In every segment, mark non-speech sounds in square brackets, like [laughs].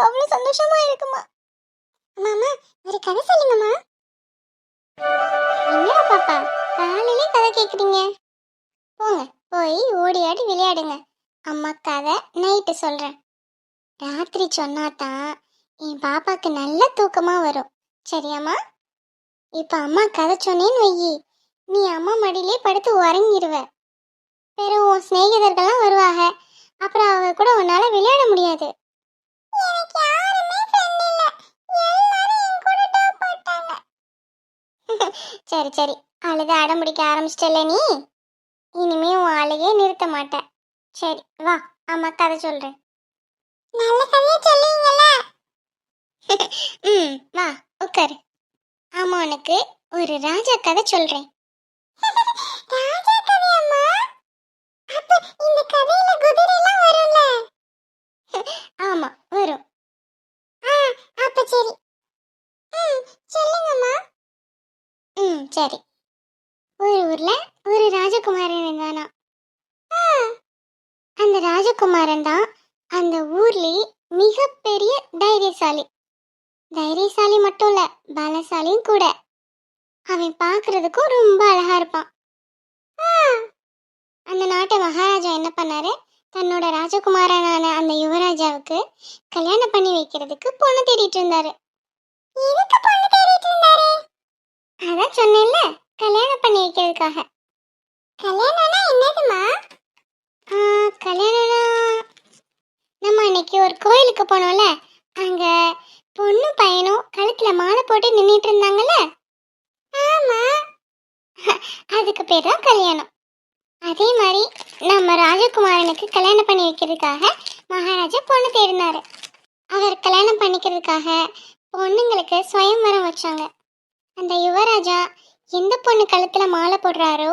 எனக்கு மனசுக்கு அவ்வளவு சந்தோஷமா இருக்குமா? மாமா ஒரு கதை சொல்லுங்கம்மா. என்னடா பாப்பா காலையிலே கதை கேக்குறீங்க? போங்க போய் ஓடி ஆடி விளையாடுங்க. அம்மா கதை நைட்டு சொல்றேன். ராத்திரி சொன்னாதான் என் பாப்பாக்கு நல்ல தூக்கமா வரும். சரியாம்மா? இப்ப அம்மா கதை சொன்னேன்னு வையி நீ அம்மா மடியிலே படுத்து உறங்கிடுவ பிறகு உன் சிநேகிதர்கள்லாம் வருவாங்க. அப்புறம் அவங்க கூட உன்னால விளையாட முடியாது. சரி சரி. அழுது அடம் பிடிக்க ஆரம்பிச்சிட்டல நீ? இனிமே உன் அழுகையே நிறுத்த மாட்டேன் சரி வா. அம்மா கதை சொல்றேன். நல்ல கதையா சொல்லுவீங்களா [laughs] ம் வா. உட்காரு அம்மா உனக்கு ஒரு ராஜா கதை சொல்றேன் ராஜா கதையம்மா அப்ப இந்த கதையில குதிரை எல்லாம் வரும்ல ஆமா வரும் ஆ அப்ப சரி ம் சொல்லுங்கம்மா ம் சரி. ஒரு ஊர்ல ஒரு ராஜகுமாரன் இருந்தானா? அந்த ராஜகுமாரன் தான் அந்த ஊர்லயே மிகப்பெரிய தைரியசாலி. தைரியசாலி மட்டும் இல்ல பலசாலியும் கூட. அவன் பார்க்கறதுக்கும் ரொம்ப அழகா இருப்பான். அந்த நாட்டு மகாராஜா என்ன பண்ணாரு? தன்னோட ராஜகுமாரனான அந்த யுவராஜாவுக்கு கல்யாணம் பண்ணி வைக்கிறதுக்கு பொண்ணு தேடிட்டு இருந்தாரு. எதுக்கு பொண்ணு தேடிட்டு இருந்தாரு? அதான் சொன்னேன்ல கல்யாணம் பண்ணி வைக்கிறதுக்காக கல்யாணம்னா என்னதுமா கல்யாணம்னா நம்ம அன்னைக்கு ஒரு கோயிலுக்கு போனோம்ல அங்க பொண்ணு பையனும் கழுத்துல மாலை போட்டு நின்றுட்டு இருந்தாங்கல்ல ஆமா. அதுக்கு பேர் தான் கல்யாணம். அதே மாதிரி நம்ம ராஜகுமாரனுக்கு கல்யாணம் பண்ணி வைக்கிறதுக்காக மகாராஜா பொண்ணு தேடினாரு. அவர் கல்யாணம் பண்ணிக்கிறதுக்காக பொண்ணுங்களுக்கு சுயம்வரம் வச்சாங்க. அந்த யுவராஜா எந்த பொண்ணு கழுத்தில் மாலை போடுறாரோ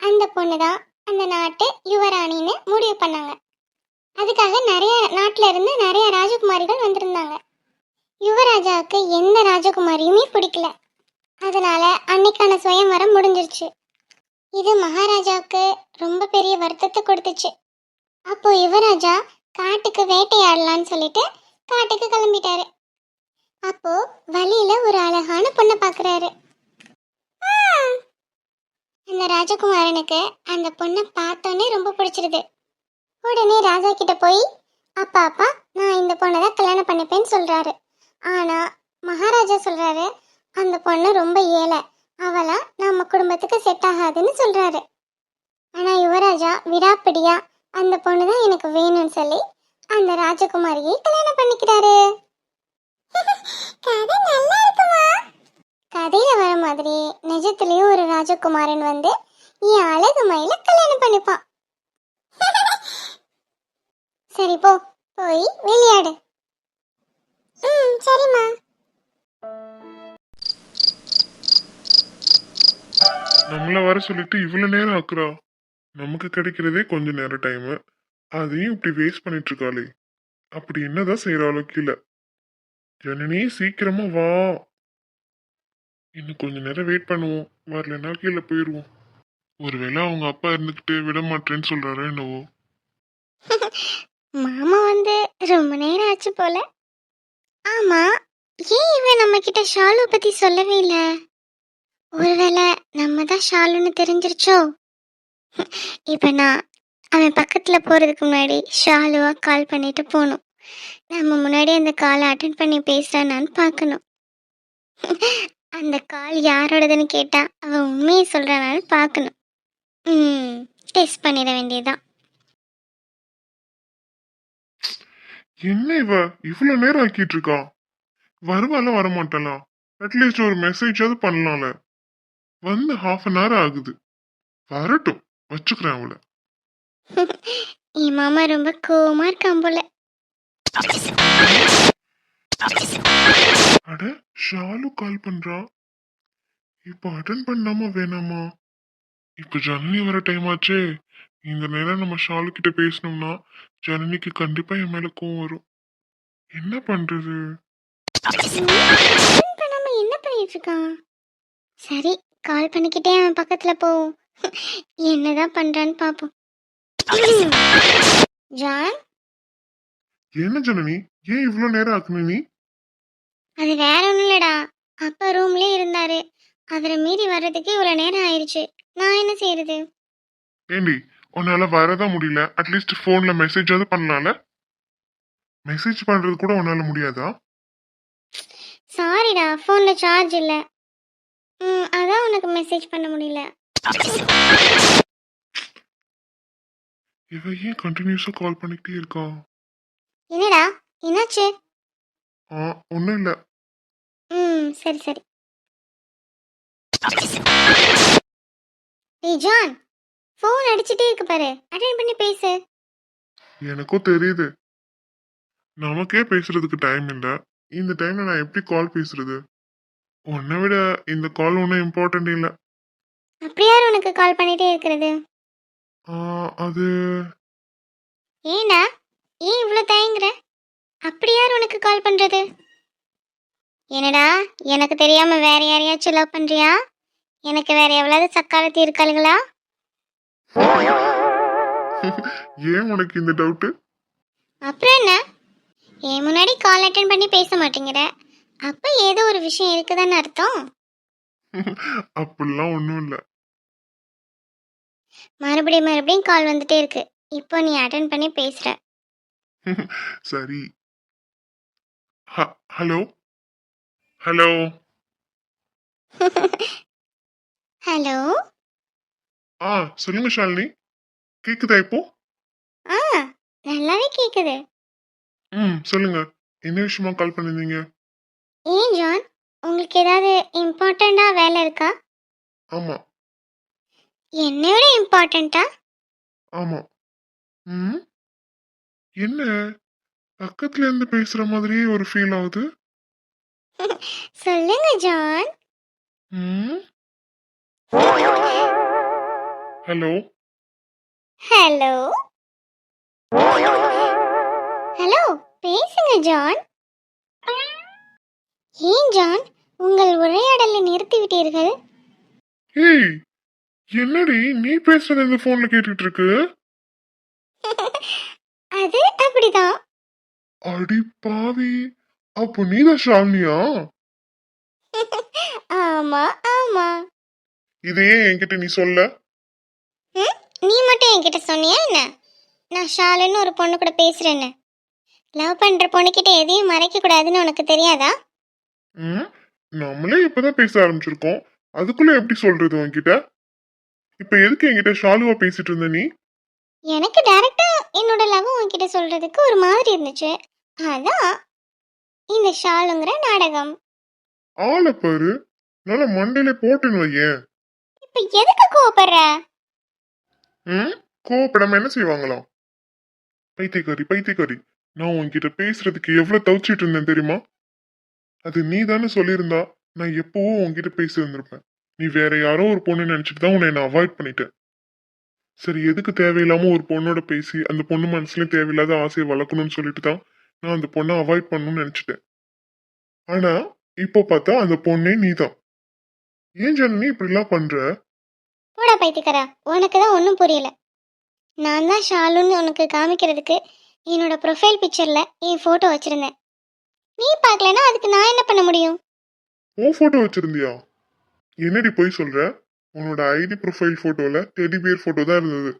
அந்த பொண்ணு தான் அந்த நாட்டு யுவராணின்னு முடிவு பண்ணாங்க. அதுக்காக நிறைய நாட்டில் இருந்து நிறைய ராஜகுமாரிகள் வந்திருந்தாங்க. யுவராஜாவுக்கு எந்த ராஜகுமாரியுமே பிடிக்கல. அதனால அன்னைக்கான சுயம்வரம் முடிஞ்சிருச்சு. இது மகாராஜாவுக்கு ரொம்ப பெரிய வருத்தத்தை கொடுத்துச்சு. அப்போ யுவராஜா காட்டுக்கு வேட்டையாடலான்னு சொல்லிட்டு காட்டுக்கு கிளம்பிட்டாரு. அப்போ வழியில ஒரு அழகான பொண்ணை பாக்குறாரு. ஆ! அந்த ராஜகுமாரனுக்கு அந்த பொண்ணை பார்த்தோன்னே ரொம்ப பிடிச்சிருது. உடனே ராஜா கிட்ட போய் அப்பா அப்பா நான் இந்த பொண்ணை தான் கல்யாணம் பண்ணிப்பேன்னு சொல்றாரு. ஆனா மகாராஜா சொல்றாரு அந்த பொண்ணு ரொம்ப ஏழை. அவளா நம்ம குடும்பத்துக்கு செட் ஆகாதுன்னு சொல்றாரு. ஆனா யுவராஜா விடாப்பிடியா அந்த பொண்ணு தான் எனக்கு வேணும்னு சொல்லி அந்த ராஜகுமாரியை கல்யாணம் பண்ணிக்கிறாரு. கதை நல்லா இருக்குமா? கதையில வர மாதிரி நிஜத்திலயும் ஒரு ராஜகுமாரன் வந்து என் அழகு மயில கல்யாணம் பண்ணிப்பான். [laughs] சரி போ. போய் விளையாடு. ம் சரிம்மா. நம்மள வர சொல்லிட்டு இவ்வளவு நேரம் ஆக்குறா? நமக்கு கிடைக்கிறதே கொஞ்ச நேரம் டைம் அதையும் இப்படி வேஸ்ட் பண்ணிட்டு இருக்காளே. அப்படி என்னதான் செய்யறாளோ கீழே. ஜனனி சீக்கிரமா வா. இன்னும் கொஞ்ச நேரம் வெயிட் பண்ணுவோம். வரலன்னா கீழே போயிடுவோம் ஒருவேளை அவங்க அப்பா இருந்துகிட்டு விட மாட்டேன்னு சொல்றாரோ என்னவோ. [laughs] மாமா வந்து ரொம்ப நேரம் ஆச்சு போல. ஆமா ஏன் இவன் நம்ம கிட்ட ஷாலு பத்தி சொல்லவே இல்ல? ஒருவேளை நம்ம தான் ஷாலுன்னு தெரிஞ்சிருச்சோ? [laughs] இப்ப நான் அவன் பக்கத்துல போறதுக்கு முன்னாடி ஷாலுவா கால் பண்ணிட்டு போகணும் நம்ம முன்னாடி அந்த காலை அட்டன் பண்ணி பேசுறானான்னு பார்க்கணும். அந்த கால் யாரோடதுன்னு கேட்டா அவன் உண்மையை சொல்றானான்னு பார்க்கணும். ம் டெஸ்ட் பண்ணிட வேண்டியதுதான். என்ன இவ? இவ்வளவு நேரம் ஆக்கிட்டு இருக்கா? வருவால வரமாட்டலாம் அட்லீஸ்ட் ஒரு மெசேஜாவது பண்ணலாம்ல. வந்து ஹாஃப் அன் ஹவர் ஆகுது. வரட்டும் வச்சுக்கிறேன் அவளை. [laughs] என் மாமா ரொம்ப கோவமா இருக்கான் போல. அட ஷாலு கால் பண்றா. இப்ப அட்டன் பண்ணாம வேணாமா? இப்ப ஜனனி வர டைம் ஆச்சே. இந்த நேரம் நம்ம ஷாலு கிட்ட பேசணும்னா ஜனனிக்கு கண்டிப்பா என் மேல கோவம் வரும். என்ன பண்றது? பண்ணாம என்ன பண்ணிட்டு இருக்கான் சரி கால் பண்ணிக்கிட்டே அவன் பக்கத்துல போவோம் [laughs] என்னதான் பண்றான்னு பாப்போம். [clears throat] ஜான்? என்ன ஜனனி? ஏன் இவ்வளோ நேரம் ஆக்குன நீ? அது வேற ஒன்றும் இல்லடா. அப்பா ரூம்லயே இருந்தாரு. அவரை மீறி வர்றதுக்கு இவ்வளோ நேரம் ஆயிடுச்சு நான் என்ன செய்யறது ஏண்டி உன்னால வரதான் முடியல. அட்லீஸ்ட் ஃபோன்ல மெசேஜாவது பண்ணலாம்ல மெசேஜ் பண்றது கூட உன்னால முடியாதா? சாரிடா ஃபோனில் சார்ஜ் இல்லை. ம் அதான் உனக்கு மெசேஜ் பண்ண முடியல. இவ ஏன் கண்டினியூஸா கால் பண்ணிக்கிட்டே இருக்கா? என்னடா? என்னாச்சு? ஒன்றும் இல்லை. ம் சரி சரி. ஏய் ஜான் ஃபோன் அடிச்சிட்டே இருக்கு பாரு. அட்டென்ட் பண்ணி பேசு. எனக்கும் தெரியுது. நமக்கே பேசுறதுக்கு டைம் இல்லை. இந்த டைம்ல நான் எப்படி கால் பேசுறது? உன்னை விட இந்த கால் ஒன்றும் இம்பார்ட்டன்ட் இல்லை. அப்படி யார் உனக்கு கால் பண்ணிட்டே இருக்கிறது? ஆ, அது ஏண்டா ஏன் இவ்வளோ தயங்குற? அப்படி யார் உனக்கு கால் பண்றது? என்னடா எனக்கு தெரியாம வேற யாரையாச்சும் லவ் பண்றியா? எனக்கு வேற எவ்வளவு சக்காலத்தி இருக்காளுங்களா? ஏன் உனக்கு இந்த டவுட்டு அப்புறம் என்ன? என் முன்னாடி கால் அட்டன் பண்ணி பேச மாட்டேங்கிற. அப்ப ஏதோ ஒரு விஷயம் இருக்குதான்னு அர்த்தம்? அப்படிலாம் ஒன்றும் இல்லை. மறுபடியும் மறுபடியும் கால் வந்துட்டே இருக்கு. இப்போ நீ அட்டன் பண்ணி பேசுற. சரி. ஹலோ? ஹலோ? ஹலோ? ஆ சொல்லுங்க ஷாலினி. கேக்குதா இப்போ? ஆ நல்லாவே கேக்குது. ம் சொல்லுங்க. என்ன விஷயமா கால் பண்ணிருந்தீங்க? ஏன் ஜான்? உங்களுக்கு ஏதாவது இம்பார்ட்டண்டா வேலை இருக்கா? ஆமா. என்னை விட இம்பார்ட்டண்டா? ஆமா. ம்? என்ன? பக்கத்துல இருந்து பேசுற மாதிரியே ஒரு ஃபீல் ஆகுது சொல்லுங்க ஜான். ஹலோ? ஹலோ? ஹலோ பேசுங்க ஜான். ஏன் ஜான்? உங்கள் உரையாடலை நிறுத்தி விட்டீர்கள் ஏய் என்னடி நீ பேசுறது இந்த போன்ல கேட்டுட்டு இருக்கு? [laughs] அது அப்படிதான். அடி பாவி. அப்போ நீதான் ஷாலினியா? [laughs] ஆமா ஆமா. இதையே என்கிட்ட நீ சொல்ல? ம்? நீ மட்டும் என்கிட்ட சொன்னியா என்ன? நான் ஷாலுன்னு ஒரு பொண்ணு கூட பேசுறேன்னு. லவ் பண்ற பொண்ணுகிட்ட எதையும் மறைக்க கூடாதுன்னு உனக்கு தெரியாதா? ம்? நம்மளே இப்பதான் பேச ஆரம்பிச்சிருக்கோம். அதுக்குள்ள எப்படி சொல்றது உன்கிட்ட? இப்ப எதுக்கு என்கிட்ட ஷாலுவா பேசிட்டு இருந்த நீ? எனக்கு டைரக்டா என்னோட லவ் உன்கிட்ட சொல்றதுக்கு ஒரு மாதிரி இருந்துச்சு. அதான் இந்த ஷாலுங்கிற நாடகம். ஆளை பாரு. நல்ல மண்டையில போட்டுன்னு வையேன் இப்ப எதுக்கு கோவப்படுற? ம்? கோவப்படாம என்ன செய்வாங்களாம் பைத்தியக்காரி பைத்தியக்காரி. நான் உன்கிட்ட பேசுறதுக்கு எவ்வளவு தவிச்சிட்டு இருந்தேன் தெரியுமா? அது நீ தானே சொல்லியிருந்தா நான் எப்பவோ உன்கிட்ட பேசி இருந்திருப்பேன் நீ வேற யாரோ ஒரு பொண்ணு நினைச்சிட்டு தான் உன்னை நான் அவாய்ட் பண்ணிட்டேன். சரி எதுக்கு தேவையில்லாம ஒரு பொண்ணோட பேசி அந்த பொண்ணு மனசுலயும் தேவையில்லாத ஆசையை வளர்க்கணும்னு சொல்லிட்டு தான் நான் அந்த பொண்ணை அவாய்ட் பண்ணணும்னு நினைச்சிட்டேன். ஆனா இப்போ பார்த்தா அந்த பொண்ணே நீதான். ஏன் ஜனனி இப்படிலாம் பண்ற? போடா பைத்தியக்காரா உனக்கு தான் ஒன்றும் புரியல. நான் தான் ஷாலுன்னு உனக்கு காமிக்கிறதுக்கு என்னோட ப்ரொஃபைல் பிக்சர்ல என் ஃபோட்டோ வச்சிருந்தேன். நீ பார்க்கலனா அதுக்கு நான் என்ன பண்ண முடியும்? உன் போட்டோ வச்சிருந்தியா? என்னடி போய் சொல்ற? உன்னோட ஐடி ப்ரொஃபைல் போட்டோல டெடி பியர் போட்டோ தான் இருந்தது.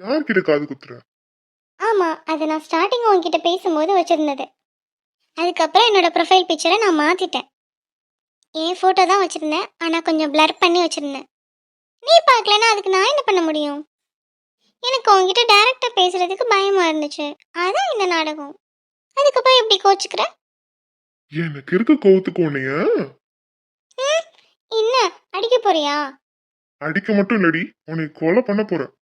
யார்கிட்ட காது குத்துற? ஆமாம் அதை நான் ஸ்டார்டிங் உன்கிட்ட பேசும்போது வச்சிருந்தது. அதுக்கப்புறம் என்னோட ப்ரொஃபைல் பிக்சரை நான் மாற்றிட்டேன் என் ஃபோட்டோ தான் வச்சுருந்தேன் ஆனால் கொஞ்சம் blur பண்ணி வச்சுருந்தேன். நீ பார்க்கலனா அதுக்கு நான் என்ன பண்ண முடியும்? எனக்கு உன்கிட்ட டைரெக்டாக பேசுறதுக்கு பயமாக இருந்துச்சு. அதான் இந்த நாடகம். அதுக்கப்புறம் எப்படி கோச்சுக்கிற? எனக்கு இருக்க கோவத்துக்கு உன்னைய? என்ன? அடிக்க போறியா? அடிக்க மட்டும் இல்லடி உன்னை கொலை பண்ண போறேன்.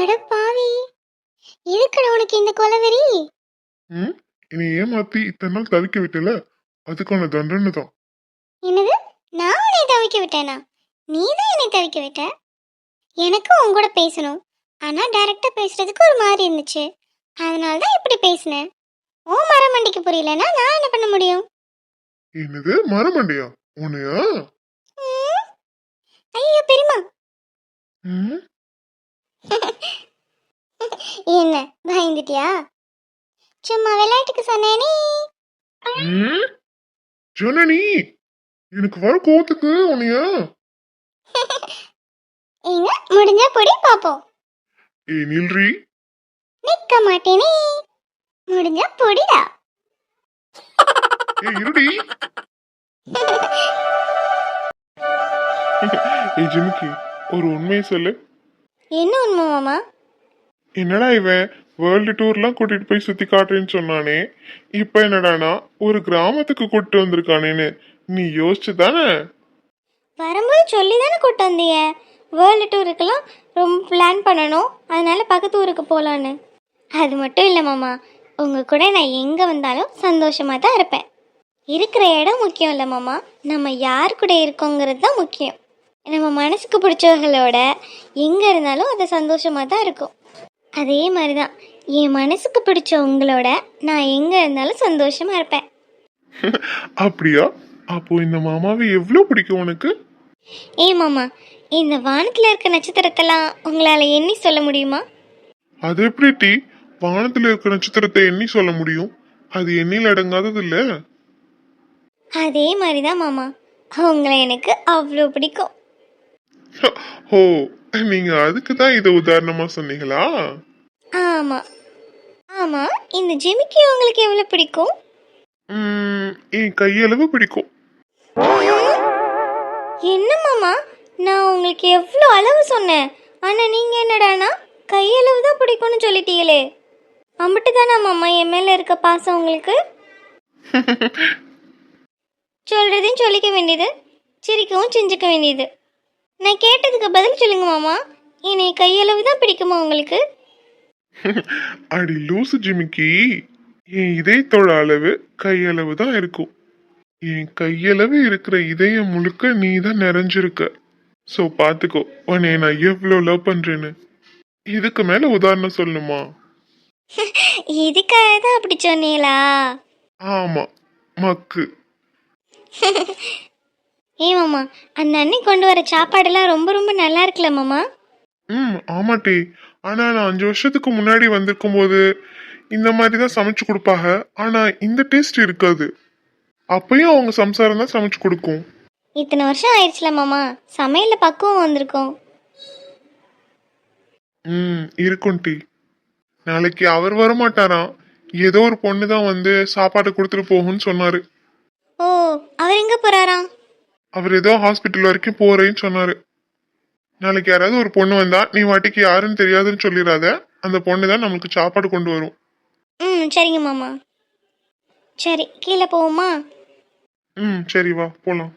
அட பாவி எதுக்குடா உனக்கு இந்த கொலவெறி ம் என்னை ஏமாத்தி இத்தனை நாள் தவிக்க விட்டல அதுக்கான தண்டனை தான். என்னது? நான் உன்னை தவிக்க விட்டேனா? நீ தான் என்னை தவிக்க விட்ட? எனக்கும் உன் கூட பேசணும். ஆனால் டைரெக்டாக பேசுறதுக்கு ஒரு மாதிரி இருந்துச்சு. அதனால தான் இப்படி பேசினேன். ஓ மரமண்டிக்கு புரியலனா நான் என்ன பண்ண முடியும்? என்னது மரமண்டையா? உன்னையா? ஐயோ பெரியமா [laughs] என்ன பயந்துட்டியா? சும்மா விளையாட்டுக்கு சொன்னேனே? ஜனனி எனக்கு வர கோவத்துக்கு உன்னைய. [laughs] இங்க முடிஞ்சா பொடி பாப்போம். ஏய் நில்றி. நிக்க மாட்டேனே. முடிஞ்சா பொடிடா. ஏய் இருடி. [laughs] [laughs] ஏய் ஜிமிக்கி ஒரு உண்மையை சொல்லு. என்ன உண்மை மாமா? என்னடா இவன் வேர்ல்டு டூர்லாம் கூட்டிட்டு போய் சுத்தி காட்டுறேன்னு சொன்னானே? இப்ப என்னடானா ஒரு கிராமத்துக்கு கூட்டிட்டு வந்திருக்கானேன்னு. நீ யோசிச்சு தானே? வரும்போது சொல்லி தானே கூட்டு வந்தீங்க? வேர்ல்டு டூருக்கெல்லாம் ரொம்ப பிளான் பண்ணணும். அதனால பக்கத்து ஊருக்கு போகலான்னு அது மட்டும் இல்லை மாமா. உங்கள் கூட நான் எங்கே வந்தாலும் சந்தோஷமாக தான் இருப்பேன். இருக்கிற இடம் முக்கியம் இல்லை மாமா. நம்ம யார் கூட இருக்கோங்கிறது தான் முக்கியம். நம்ம மனசுக்கு பிடிச்சவங்களோட எங்கே இருந்தாலும் அது சந்தோஷமாக தான் இருக்கும். அதே மாதிரி தான் என் மனசுக்கு பிடிச்ச உங்களோட நான் எங்கே இருந்தாலும் சந்தோஷமாக இருப்பேன். [laughs] அப்படியா? அப்போ இந்த மாமாவை எவ்வளவு பிடிக்கும் உனக்கு? ஏ மாமா இந்த வானத்தில் இருக்க நட்சத்திரத்தெல்லாம் உங்களால் எண்ணி சொல்ல முடியுமா? அது எப்படி டி? வானத்துல இருக்க நட்சத்திரத்தை எண்ணி சொல்ல முடியும். அது எண்ணில் அடங்காதது இல்ல? அதே மாதிரி தான் மாமா உங்களை எனக்கு அவ்வளோ பிடிக்கும். ஓ நீங்க அதுக்கு தான் இதை உதாரணமா சொன்னீங்களா? ஆமாம் ஆமாம் இந்த ஜிமிக்கி உங்களுக்கு எவ்வளோ பிடிக்கும்? என் கையளவு பிடிக்கும். என்ன மாமா? நான் உங்களுக்கு எவ்வளோ அளவு சொன்னேன். ஆனால் நீங்கள் என்னடானா கையளவு தான் பிடிக்கும்னு சொல்லிட்டீங்களே. அம்பிட்டு தானா மாமா என் மேலே இருக்க பாசம் உங்களுக்கு? [laughs] சொல்கிறதையும் சொல்லிக்க வேண்டியது சிரிக்கவும் செஞ்சுக்க வேண்டியது. நான் கேட்டதுக்கு பதில் சொல்லுங்க மாமா. என்னை கையளவு தான் பிடிக்குமா உங்களுக்கு? [laughs] அடி லூசு ஜிமிக்கி. என் இதயத்தோட அளவு கையளவு தான் இருக்கும். என் கையளவு இருக்கிற இதயம் முழுக்க நீ தான் நிறைஞ்சிருக்க. ஸோ பார்த்துக்கோ உன்னை நான் எவ்வளோ லவ் பண்றேன்னு. இதுக்கு மேல உதாரணம் சொல்லணுமா [laughs] இதுக்காக தான் அப்படி சொன்னீங்களா? ஆமா மக்கு. [laughs] ஏ மாமா அந்த அண்ணி கொண்டு வர சாப்பாடெல்லாம் ரொம்ப ரொம்ப நல்லா இருக்குல்ல மாமா? ம் ஆமாட்டி. ஆனா நான் அஞ்சு வருஷத்துக்கு முன்னாடி வந்திருக்கும் போது இந்த மாதிரி தான் சமைச்சு கொடுப்பாங்க. ஆனா இந்த டேஸ்ட் இருக்காது. அப்பயும் அவங்க சம்சாரம் தான் சமைச்சு கொடுக்கும். இத்தனை வருஷம் ஆயிடுச்சுல மாமா. சமையலில் பக்குவம் வந்திருக்கோம். ம் இருக்கும் டி. நாளைக்கு அவர் வர மாட்டாராம் ஏதோ ஒரு பொண்ணு தான் வந்து சாப்பாடு கொடுத்துட்டு போகும்னு சொன்னாரு. ஓ அவர் எங்கே போகிறாராம் அவர் ஏதோ ஹாஸ்பிட்டல் வரைக்கும் போறேன்னு சொன்னாரு. நாளைக்கு யாராவது ஒரு பொண்ணு வந்தா நீ வாட்டிக்கு யாருன்னு தெரியாதுன்னு சொல்லிடாத. அந்த பொண்ணு தான் நம்மளுக்கு சாப்பாடு கொண்டு வரும். ம் சரிங்க மாமா. சரி கீழே போவோமா? ம் சரி வா போலாம்.